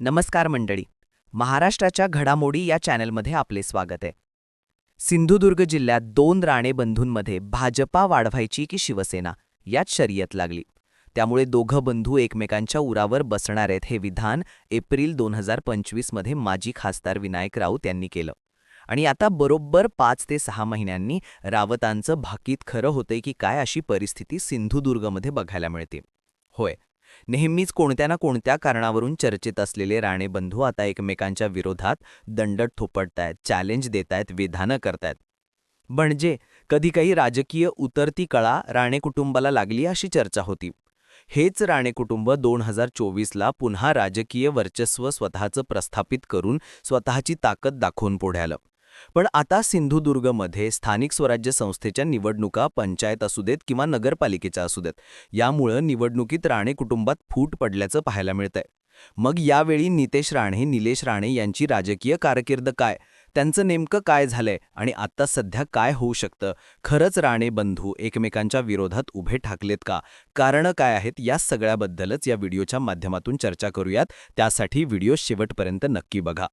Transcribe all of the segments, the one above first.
नमस्कार मंडळी. महाराष्ट्राच्या घडामोडी या चॅनलमध्ये आपले स्वागत आहे. सिंधुदुर्ग जिल्ह्यात दोन राणे बंधूंमध्ये भाजपा वाढवायची की शिवसेना? यात शर्यत लागली. त्यामुळे दोघं बंधू एकमेकांच्या उरावर बसणार आहेत हे विधान एप्रिल दोन हजार पंचवीसमध्ये माजी खासदार विनायक राऊत यांनी केलं. आणि आता बरोबर पाच ते सहा महिन्यांनी रावतांचं भाकीत खरं होतंय की काय अशी परिस्थिती सिंधुदुर्गमध्ये बघायला मिळते. होय नेहमीच कोणत्या ना कोणत्या कारणावरून चर्चेत असलेले राणे बंधू आता एकमेकांच्या विरोधात दंडट थोपटतायत चॅलेंज देतायत विधानं करतायत. म्हणजे कधी काही राजकीय उतरती कळा राणे कुटुंबाला लागली अशी चर्चा होती. हेच राणे कुटुंब दोन हजार चोवीसला पुन्हा राजकीय वर्चस्व स्वतःचं प्रस्थापित करून स्वतःची ताकद दाखवून पुढे आलं. पण आता सिंधुदुर्गमध्ये स्थानिक स्वराज्य संस्थेच्या निवडणुका पंचायत असू देत किंवा नगरपालिकेच्या असू देत यामुळं निवडणुकीत राणे कुटुंबात फूट पडल्याचं पाहायला मिळतंय. मग यावेळी नितेश राणे निलेश राणे यांची राजकीय कारकीर्द काय? त्यांचं नेमकं काय झालंय? आणि आत्ता सध्या काय होऊ शकतं? खरंच राणे बंधू एकमेकांच्या विरोधात उभे ठाकलेत का? कारणं काय आहेत? या सगळ्याबद्दलच या व्हिडिओच्या माध्यमातून चर्चा करूयात. त्यासाठी व्हिडिओ शेवटपर्यंत नक्की बघा.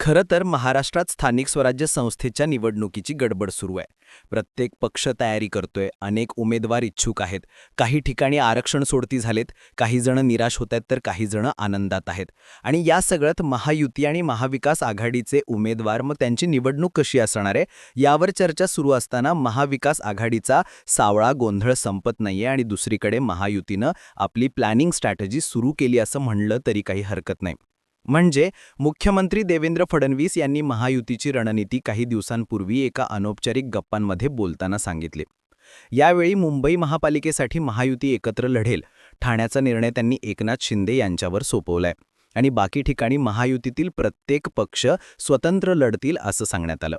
खरं तर महाराष्ट्रात स्थानिक स्वराज्य संस्थेच्या निवडणुकीची गडबड सुरू आहे. प्रत्येक पक्ष तयारी करतोय अनेक उमेदवार इच्छुक आहेत. काही ठिकाणी आरक्षण सोडती झालेत काही जण निराश होत आहेत तर काही जण आनंदात आहेत. आणि या सगळ्यात महायुती आणि महाविकास आघाडीचे उमेदवार मग त्यांची निवडणूक कशी असणार आहे? यावर चर्चा सुरू असताना महाविकास आघाडीचा सावळा गोंधळ संपत नाहीये आणि दुसरीकडे महायुतीनं आपली प्लॅनिंग स्ट्रॅटेजी सुरू केली असं म्हणलं तरी काही हरकत नाही. म्हणजे मुख्यमंत्री देवेंद्र फडणवीस यांनी महायुतीची रणनीती काही दिवसांपूर्वी एका अनौपचारिक गप्पांमध्ये बोलताना सांगितले. यावेळी मुंबई महापालिकेसाठी महायुती एकत्र लढेल ठाण्याचा निर्णय त्यांनी एकनाथ शिंदे यांच्यावर सोपवलाय आणि बाकी ठिकाणी महायुतीतील प्रत्येक पक्ष स्वतंत्र लढतील असं सांगण्यात आलं.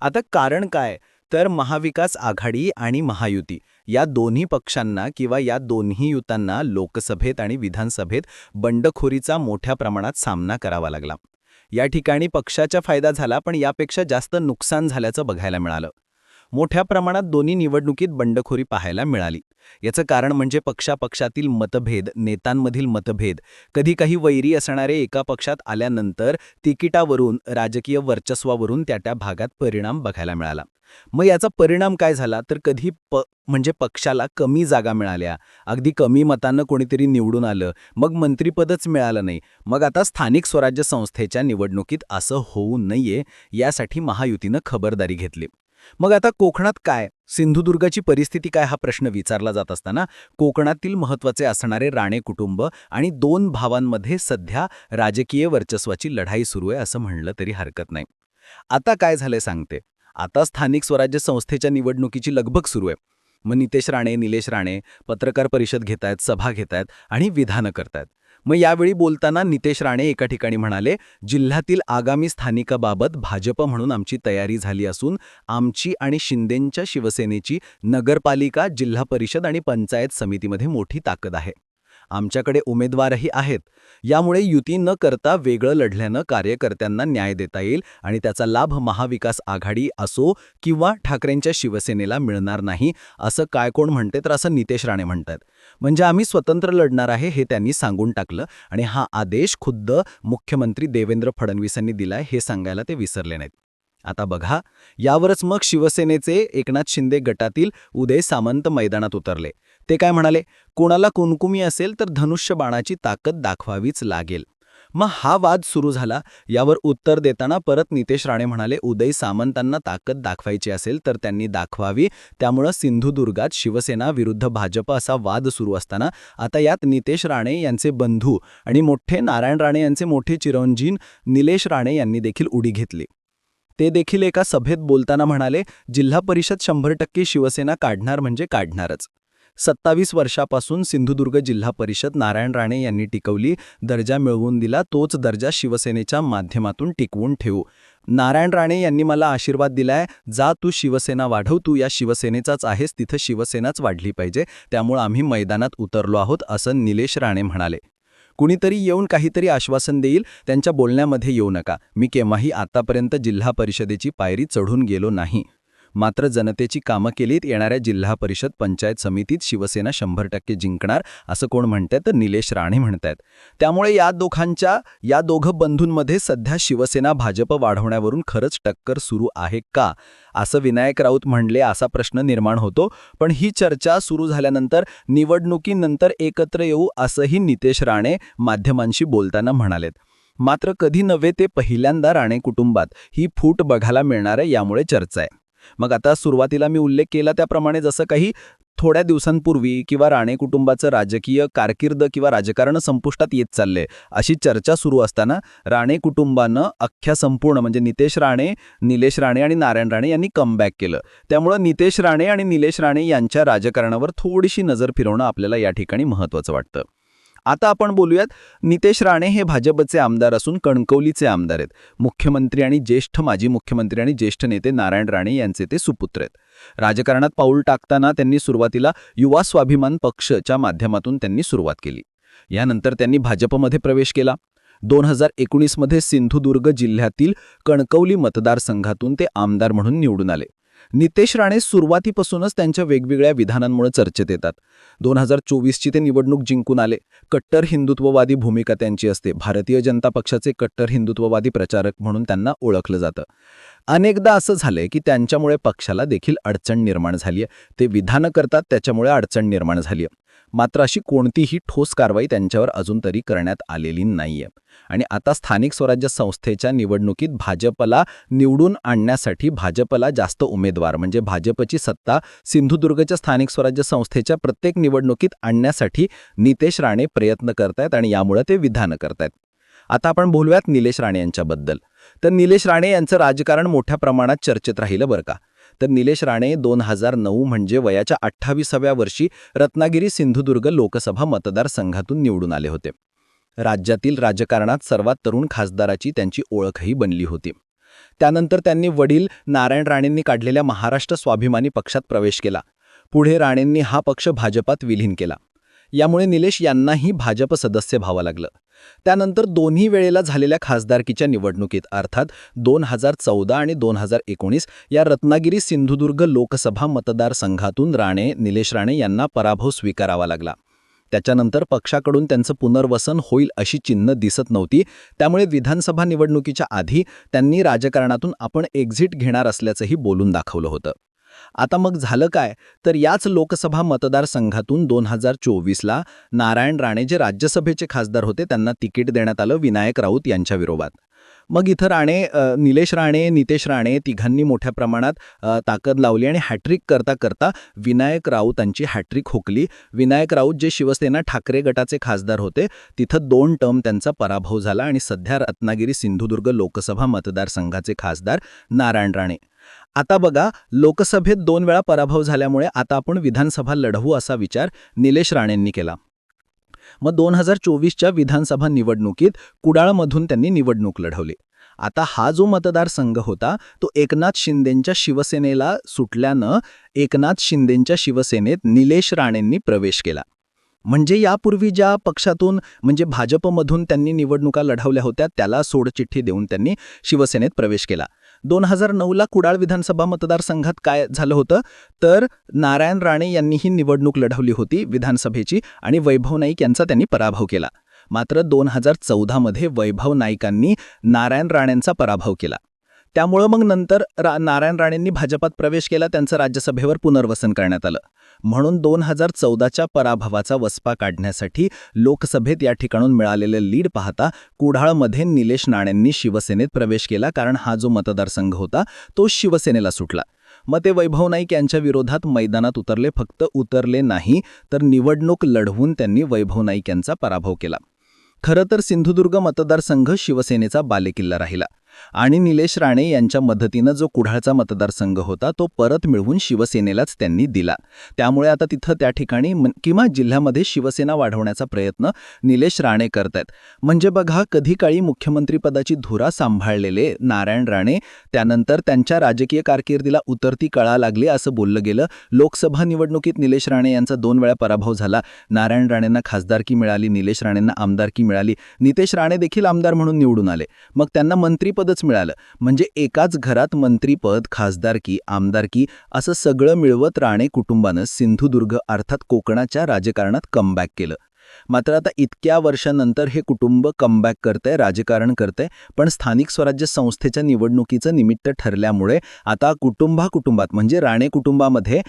आता कारण काय? तर महाविकास आघाडी आणि महायुती या दोन्ही पक्षांना किंवा या दोन्ही युतांना लोकसभेत आणि विधानसभेत बंडखोरीचा मोठ्या प्रमाणात सामना करावा लागला. या ठिकाणी पक्षाचा फायदा झाला पण यापेक्षा जास्त नुकसान झाल्याचं बघायला मिळालं. मोठ्या प्रमाणात दोन्ही निवडणुकीत बंडखोरी पाहायला मिळाली. याचं कारण म्हणजे पक्षापक्षातील मतभेद नेत्यांमधील मतभेद कधी काही वैरी असणारे एका पक्षात आल्यानंतर तिकिटावरून राजकीय वर्चस्वावरून त्या त्या भागात परिणाम बघायला मिळाला. मग याचा परिणाम काय झाला? तर कधी प म्हणजे पक्षाला कमी जागा मिळाल्या अगदी कमी मतानं कोणीतरी निवडून आलं मग मंत्रिपदच मिळालं नाही मग आता स्थानिक स्वराज्य संस्थेच्या निवडणुकीत असं होऊ नये यासाठी महायुतीनं खबरदारी घेतली. मग आता कोकणात काय? सिंधुदुर्गाची परिस्थिती काय? हा प्रश्न विचारला जात असताना कोकणातील महत्त्वाचे असणारे राणे कुटुंब आणि दोन भावांमध्ये सध्या राजकीय वर्चस्वाची लढाई सुरू आहे असं म्हणलं तरी हरकत नाही. आता काय झालंय सांगते. आता स्थानिक स्वराज्य संस्थेच्या निवडणुकीची लगबग सुरू आहे. मग नितेश राणे निलेश राणे पत्रकार परिषद घेतायत सभा घेतायत आणि विधानं करतायत. मग यावेळी बोलताना नितेश राणे एका ठिकाणी म्हणाले जिल्ह्यातील आगामी स्थानिकाबाबत भाजप म्हणून आमची तयारी झाली असून आमची आणि शिंदेंच्या शिवसेनेची नगरपालिका जिल्हा परिषद आणि पंचायत समितीमध्ये मोठी ताकद आहे. आमच्याकडे उमेदवारही आहेत. यामुळे युती न करता वेगळं लढल्यानं कार्यकर्त्यांना न्याय देता येईल आणि त्याचा लाभ महाविकास आघाडी असो किंवा ठाकरेंच्या शिवसेनेला मिळणार नाही असं काय कोण म्हणते तर असं नितेश राणे म्हणतात म्हणजे आम्ही स्वतंत्र लढणार आहे हे त्यांनी सांगून टाकलं आणि हा आदेश खुद्द मुख्यमंत्री देवेंद्र फडणवीसांनी दिलाय हे सांगायला ते विसरले नाहीत. आता बघा यावरच मग शिवसेनेचे एकनाथ शिंदे गटातील उदय सामंत मैदानात उतरले. ते काय म्हणाले कोणाला कुणकुमी असेल तर धनुष्य बाणाची ताकद दाखवावीच लागेल. मग हा वाद सुरू झाला. यावर उत्तर देताना परत नितेश राणे म्हणाले उदय सामंतांना ताकद दाखवायची असेल तर त्यांनी दाखवावी. त्यामुळं सिंधुदुर्गात शिवसेना विरुद्ध भाजप असा वाद सुरू असताना आता यात नितेश राणे यांचे बंधू आणि मोठे नारायण राणे यांचे मोठे चिरंजीन निलेश राणे यांनी देखील उडी घेतली. ते देखील एका सभेत बोलताना म्हणाले जिल्हा परिषद शंभर टक्के शिवसेना काढणार म्हणजे काढणारच. सत्तावीस वर्षापासून सिंधुदुर्ग जिल्हा परिषद नारायण राणे यांनी टिकवली दर्जा मिळवून दिला तोच दर्जा शिवसेनेच्या माध्यमातून टिकवून ठेवू. नारायण राणे यांनी मला आशीर्वाद दिलाय जा तू शिवसेना वाढव तू या शिवसेनेचाच आहेस तिथं शिवसेनाच वाढली पाहिजे त्यामुळे आम्ही मैदानात उतरलो आहोत असं निलेश राणे म्हणाले. कुणीतरी येऊन काहीतरी आश्वासन देईल त्यांच्या बोलण्यामध्ये येऊ नका मी केव्हाही आतापर्यंत जिल्हा परिषदेची पायरी चढून गेलो नाही. मात्र जनतेची कामं केलीत येणाऱ्या जिल्हा परिषद पंचायत समितीत शिवसेना शंभर टक्के जिंकणार असं कोण म्हणतंय तर निलेश राणे म्हणतायत. त्यामुळे या दोघांच्या या दोघं बंधूंमध्ये सध्या शिवसेना भाजप वाढवण्यावरून खरंच टक्कर सुरू आहे का? असं विनायक राऊत म्हणले असा प्रश्न निर्माण होतो. पण ही चर्चा सुरू झाल्यानंतर निवडणुकीनंतर एकत्र येऊ असंही नितेश राणे माध्यमांशी बोलताना म्हणालेत. मात्र कधी नव्हे ते पहिल्यांदा राणे कुटुंबात. ही फूट बघायला मिळणार आहे यामुळे चर्चा आहे. मग आता सुरुवातीला मी उल्लेख केला त्याप्रमाणे जसं काही थोड्या दिवसांपूर्वी किंवा राणे कुटुंबाचं राजकीय कारकीर्द किंवा राजकारण संपुष्टात येत चाललंय अशी चर्चा सुरू असताना राणे कुटुंबानं अख्ख्या संपूर्ण म्हणजे नितेश राणे निलेश राणे आणि नारायण राणे यांनी कमबॅक केलं. त्यामुळं नितेश राणे आणि निलेश राणे यांच्या राजकारणावर थोडीशी नजर फिरवणं आपल्याला या ठिकाणी महत्त्वाचं वाटतं. आता आपण बोलूयात नितेश राणे हे भाजपचे आमदार असून कणकवलीचे आमदार आहेत. मुख्यमंत्री आणि ज्येष्ठ माजी मुख्यमंत्री आणि ज्येष्ठ नेते नारायण राणे यांचे ते सुपुत्र आहेत. राजकारणात पाऊल टाकताना त्यांनी सुरुवातीला युवा स्वाभिमान पक्षच्या माध्यमातून त्यांनी सुरुवात केली. यानंतर त्यांनी भाजपमध्ये प्रवेश केला. दोन हजार एकोणीसमध्ये सिंधुदुर्ग जिल्ह्यातील कणकवली मतदारसंघातून ते आमदार म्हणून निवडून आले. नितेश राणे सुरुवातीपासूनच त्यांच्या वेगवेगळ्या विधानांमुळे चर्चेत येतात. दोन हजार चोवीसची ते निवडणूक जिंकून आले. कट्टर हिंदुत्ववादी भूमिका त्यांची असते. भारतीय जनता पक्षाचे कट्टर हिंदुत्ववादी प्रचारक म्हणून त्यांना ओळखलं जातं. अनेकदा असं झालंय की त्यांच्यामुळे पक्षाला देखील अडचण निर्माण झाली आहे ते विधानं करतात त्याच्यामुळे अडचण निर्माण झाली आहे मात्र अशी कोणतीही ठोस कारवाई त्यांच्यावर अजून तरी करण्यात आलेली नाहीये. आणि आता स्थानिक स्वराज्य संस्थेच्या निवडणुकीत भाजपला निवडून आणण्यासाठी भाजपला जास्त उमेदवार म्हणजे भाजपची सत्ता सिंधुदुर्गच्या स्थानिक स्वराज्य संस्थेच्या प्रत्येक निवडणुकीत आणण्यासाठी नितेश राणे प्रयत्न करतायत आणि यामुळे ते विधानं करतायत. आता आपण बोलूयात निलेश राणे यांच्याबद्दल. तर निलेश राणे यांचं राजकारण मोठ्या प्रमाणात चर्चेत राहिलं बरं का? तर निलेश राणे दोन हजार नऊ म्हणजे वयाच्या अठ्ठावीसाव्या वर्षी रत्नागिरी सिंधुदुर्ग लोकसभा मतदारसंघातून निवडून आले होते. राज्यातील राजकारणात सर्वात तरुण खासदाराची त्यांची ओळखही बनली होती. त्यानंतर त्यांनी वडील नारायण राणेंनी काढलेल्या महाराष्ट्र स्वाभिमानी पक्षात प्रवेश केला. पुढे राणेंनी हा पक्ष भाजपात विलीन केला. यामुळे निलेश यांनाही भाजप सदस्य व्हावं लागलं. त्यानंतर दोन्ही वेळेला झालेल्या खासदारकीच्या निवडणुकीत अर्थात दोन हजार चौदा आणि दोन हजार एकोणीस या रत्नागिरी सिंधुदुर्ग लोकसभा मतदारसंघातून राणे निलेश राणे यांना पराभव स्वीकारावा लागला. त्याच्यानंतर पक्षाकडून त्यांचं पुनर्वसन होईल अशी चिन्ह दिसत नव्हती. त्यामुळे विधानसभा निवडणुकीच्या आधी त्यांनी राजकारणातून आपण एक्झिट घेणार असल्याचंही बोलून दाखवलं होतं. आता मग झालं काय? तर याच लोकसभा मतदारसंघातून दोन हजार चोवीसला नारायण राणे जे राज्यसभेचे खासदार होते. त्यांना तिकीट देण्यात आलं विनायक राऊत यांच्या विरोधात मग इथं राणे निलेश राणे नितेश राणे तिघांनी मोठ्या प्रमाणात ताकद लावली आणि हॅट्रिक करता करता विनायक राऊतांची हॅट्रिक हुकली. विनायक राऊत जे शिवसेना ठाकरे गटाचे खासदार होते तिथं दोन टर्म त्यांचा पराभव झाला आणि सध्या रत्नागिरी सिंधुदुर्ग लोकसभा मतदारसंघाचे खासदार नारायण राणे. आता बघा लोकसभेत दोन वेळा पराभव झाल्यामुळे आता आपण विधानसभा लढवू असा विचार निलेश राणेंनी केला. मग दोन हजार चोवीसच्या विधानसभा निवडणुकीत कुडाळमधून त्यांनी निवडणूक लढवली. आता हा जो मतदारसंघ होता तो एकनाथ शिंदेंच्या शिवसेनेला सुटल्यानं एकनाथ शिंदेंच्या शिवसेनेत निलेश राणेंनी प्रवेश केला. म्हणजे यापूर्वी ज्या पक्षातून म्हणजे भाजपमधून त्यांनी निवडणुका लढवल्या होत्या त्याला सोडचिठ्ठी देऊन त्यांनी शिवसेनेत प्रवेश केला. दोन हजार नऊला कुडाळ विधानसभा मतदारसंघात काय झालं होतं? तर नारायण राणे यांनी ही निवडणूक लढवली होती विधानसभेची आणि वैभव नाईक यांचा त्यांनी पराभव केला. मात्र दोन हजार चौदामध्ये वैभव नाईकांनी नारायण राणेंचा पराभव केला. त्यामुळं मग नंतर रा नारायण राणेंनी भाजपात प्रवेश केला त्यांचं राज्यसभेवर पुनर्वसन करण्यात आलं. म्हणून दोन हजार चौदाच्या पराभवाचा वसपा काढण्यासाठी लोकसभेत या ठिकाणून मिळालेलं लीड पाहता कुडाळमध्ये निलेश नाण्यांनी शिवसेनेत प्रवेश केला कारण हा जो मतदारसंघ होता तो शिवसेनेला सुटला. मग ते वैभव नाईक यांच्या विरोधात मैदानात उतरले फक्त उतरले नाही तर निवडणूक लढवून त्यांनी वैभव नाईक यांचा पराभव केला. खरं तर सिंधुदुर्ग मतदारसंघ शिवसेनेचा बालेकिल्ला राहिला. आणि निलेश राणे यांच्या मदतीनं जो कुडाळचा मतदारसंघ होता तो परत मिळवून शिवसेनेलाच त्यांनी दिला. त्यामुळे आता तिथं त्या ठिकाणी किंवा जिल्ह्यामध्ये शिवसेना वाढवण्याचा प्रयत्न निलेश राणे करतायत. म्हणजे बघा कधी काळी मुख्यमंत्रीपदाची धुरा सांभाळलेले नारायण राणे त्यानंतर त्यांच्या राजकीय कारकिर्दीला उतरती कळा लागली असं बोललं गेलं. लोकसभा निवडणुकीत निलेश राणे यांचा दोन वेळा पराभव झाला. नारायण राणेंना खासदारकी मिळाली निलेश राणेंना आमदारकी मिळाली. नितेश राणे देखील आमदार म्हणून निवडून आले. मग त्यांना मंत्रीपद मंत्रीपदच मिळालं. म्हणजे एकाच घरात मंत्रीपद खासदारकी आमदारकी असं सगळं मिळवत राणे कुटुंबानं सिंधुदुर्ग अर्थात कोकणाच्या राजकारणात कमबॅक केलं. मात्र आता इतक्या वर्षानंतर हे कुटुंब कमबॅक करतंय राजकारण करतंय पण स्थानिक स्वराज्य संस्थेच्या निवडणुकीचं निमित्त ठरल्यामुळे आता कुटुंबा कुटुंबात म्हणजे राणे कुटुंबामध्ये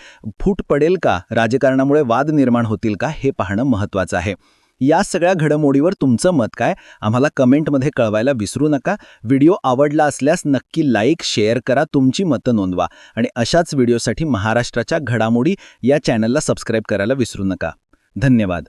फूट पडेल का? राजकारणामुळे वाद निर्माण होतील का? हे पाहणं महत्त्वाचं आहे. या सगळ्या घडामोडीवर तुमचं मत काय? आम्हाला कमेंटमध्ये कळवायला विसरू नका. व्हिडिओ आवडला असल्यास नक्की लाईक शेअर करा तुमची मतं नोंदवा. आणि अशाच व्हिडिओसाठी महाराष्ट्राच्या घडामोडी या चॅनलला सबस्क्राईब करायला विसरू नका. धन्यवाद.